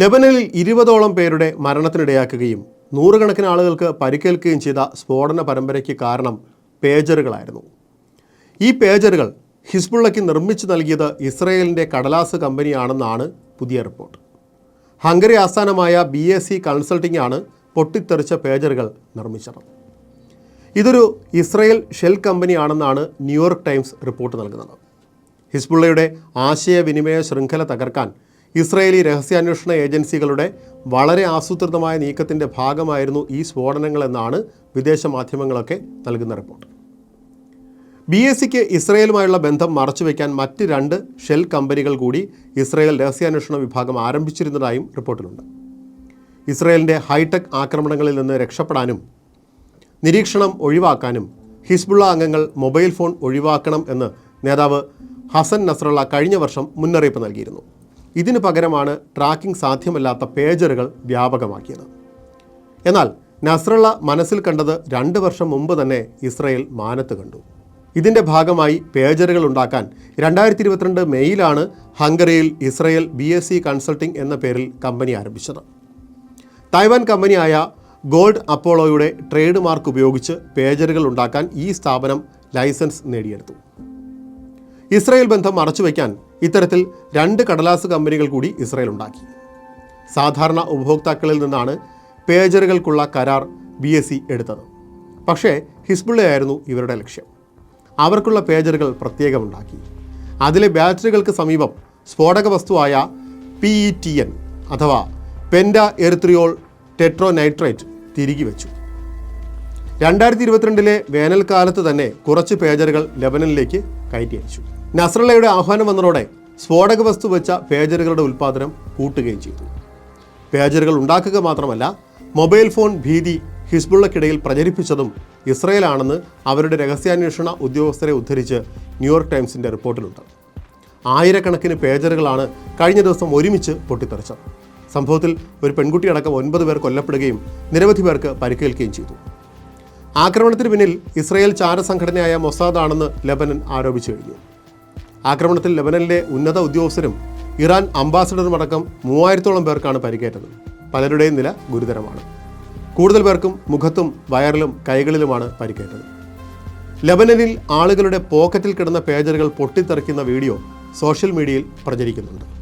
ലെബനനിൽ ഇരുപതോളം പേരുടെ മരണത്തിനിടയാക്കുകയും നൂറുകണക്കിന് ആളുകൾക്ക് പരിക്കേൽക്കുകയും ചെയ്ത സ്ഫോടന പരമ്പരയ്ക്ക് കാരണം പേജറുകളായിരുന്നു. ഈ പേജറുകൾ ഹിസ്ബുള്ളയ്ക്ക് നിർമ്മിച്ചു നൽകിയത് ഇസ്രയേലിന്റെ കടലാസ് കമ്പനിയാണെന്നാണ് പുതിയ റിപ്പോർട്ട്. ഹംഗറി ആസ്ഥാനമായ ബി എസ് സി കൺസൾട്ടിംഗ് ആണ് പൊട്ടിത്തെറിച്ച പേജറുകൾ നിർമ്മിച്ചത്. ഇതൊരു ഇസ്രയേൽ ഷെൽ കമ്പനിയാണെന്നാണ് ന്യൂയോർക്ക് ടൈംസ് റിപ്പോർട്ട് നൽകുന്നത്. ഹിസ്ബുള്ളയുടെ ആശയവിനിമയ ശൃംഖല തകർക്കാൻ ഇസ്രയേലി രഹസ്യാന്വേഷണ ഏജൻസികളുടെ വളരെ ആസൂത്രിതമായ നീക്കത്തിന്റെ ഭാഗമായിരുന്നു ഈ സ്ഫോടനങ്ങളെന്നാണ് വിദേശ മാധ്യമങ്ങളൊക്കെ നൽകുന്ന റിപ്പോർട്ട്. ബി എസ് സിക്ക് ഇസ്രയേലുമായുള്ള ബന്ധം മറച്ചുവെക്കാൻ മറ്റ് രണ്ട് ഷെൽ കമ്പനികൾ കൂടി ഇസ്രയേൽ രഹസ്യാന്വേഷണ വിഭാഗം ആരംഭിച്ചിരുന്നതായും റിപ്പോർട്ടിലുണ്ട്. ഇസ്രയേലിന്റെ ഹൈടെക് ആക്രമണങ്ങളിൽ നിന്ന് രക്ഷപ്പെടാനും നിരീക്ഷണം ഒഴിവാക്കാനും ഹിസ്ബുള്ള അംഗങ്ങൾ മൊബൈൽ ഫോൺ ഒഴിവാക്കണം എന്ന് നേതാവ് ഹസൻ നസ്രള്ള കഴിഞ്ഞ വർഷം മുന്നറിയിപ്പ് നൽകിയിരുന്നു. ഇതിനു പകരമാണ് ട്രാക്കിംഗ് സാധ്യമല്ലാത്ത പേജറുകൾ വ്യാപകമാക്കിയത്. എന്നാൽ നസ്രള്ള മനസ്സിൽ കണ്ടത് രണ്ട് വർഷം മുമ്പ് തന്നെ ഇസ്രയേൽ മാനത്ത് കണ്ടു. ഇതിന്റെ ഭാഗമായി പേജറുകൾ ഉണ്ടാക്കാൻ രണ്ടായിരത്തി ഇരുപത്തിരണ്ട് മെയ്യിലാണ് ഹംഗറിയിൽ Israel B S C consulting എന്ന പേരിൽ കമ്പനി ആരംഭിച്ചത്. തായ്വാൻ കമ്പനിയായ ഗോൾഡ് അപ്പോളോയുടെ ട്രേഡ് മാർക്ക് ഉപയോഗിച്ച് പേജറുകൾ ഉണ്ടാക്കാൻ ഈ സ്ഥാപനം ലൈസൻസ് നേടിയെടുത്തു. ഇസ്രയേൽ ബന്ധം മറച്ചുവെക്കാൻ ഇത്തരത്തിൽ രണ്ട് കടലാസ് കമ്പനികൾ കൂടി ഇസ്രയേൽ ഉണ്ടാക്കി. സാധാരണ ഉപഭോക്താക്കളിൽ നിന്നാണ് പേജറുകൾക്കുള്ള കരാർ ബി എസ് സി എടുത്തത്. പക്ഷേ ഹിസ്ബുള്ളയായിരുന്നു ഇവരുടെ ലക്ഷ്യം. അവർക്കുള്ള പേജറുകൾ പ്രത്യേകമുണ്ടാക്കി. അതിലെ ബാറ്ററികൾക്ക് സമീപം സ്ഫോടക വസ്തുവായ പി ഇ ടി എൻ അഥവാ പെൻഡ എറിത്രിയോൾ ടെട്രോനൈട്രേറ്റ് തിരികെ വെച്ചു. രണ്ടായിരത്തി ഇരുപത്തിരണ്ടിലെ വേനൽക്കാലത്ത് തന്നെ കുറച്ച് പേജറുകൾ ലെബനനിലേക്ക് കയറ്റി അയച്ചു നസ്രലയുടെ ആഹ്വാനം വന്നതോടെ സ്ഫോടക വസ്തു വെച്ച പേജറുകളുടെ ഉൽപ്പാദനം കൂട്ടുകയും ചെയ്തു. പേജറുകൾ ഉണ്ടാക്കുക മാത്രമല്ല മൊബൈൽ ഫോൺ ഭീതി ഹിസ്ബുള്ളക്കിടയിൽ പ്രചരിപ്പിച്ചതും ഇസ്രയേലാണെന്ന് അവരുടെ രഹസ്യാന്വേഷണ ഉദ്യോഗസ്ഥരെ ഉദ്ധരിച്ച് ന്യൂയോർക്ക് ടൈംസിന്റെ റിപ്പോർട്ടിലുണ്ട്. ആയിരക്കണക്കിന് പേജറുകളാണ് കഴിഞ്ഞ ദിവസം ഒരുമിച്ച് പൊട്ടിത്തെറിച്ചത്. സംഭവത്തിൽ ഒരു പെൺകുട്ടിയടക്കം ഒൻപത് പേർ കൊല്ലപ്പെടുകയും നിരവധി പേർക്ക് പരിക്കേൽക്കുകയും ചെയ്തു. ആക്രമണത്തിന് പിന്നിൽ ഇസ്രയേൽ ചാരസംഘടനയായ മൊസാദാണെന്ന് ലബനൻ ആരോപിച്ചു കഴിഞ്ഞു. ആക്രമണത്തിൽ ലബനനിലെ ഉന്നത ഉദ്യോഗസ്ഥരും ഇറാൻ അംബാസഡറുമടക്കം മൂവായിരത്തോളം പേർക്കാണ് പരിക്കേറ്റത്. പലരുടെയും നില ഗുരുതരമാണ്. കൂടുതൽ പേർക്കും മുഖത്തും വയറിലും കൈകളിലുമാണ് പരിക്കേറ്റത്. ലബനനിൽ ആളുകളുടെ പോക്കറ്റിൽ കിടന്ന പേജറുകൾ പൊട്ടിത്തെറിക്കുന്ന വീഡിയോ സോഷ്യൽ മീഡിയയിൽ പ്രചരിക്കുന്നുണ്ട്.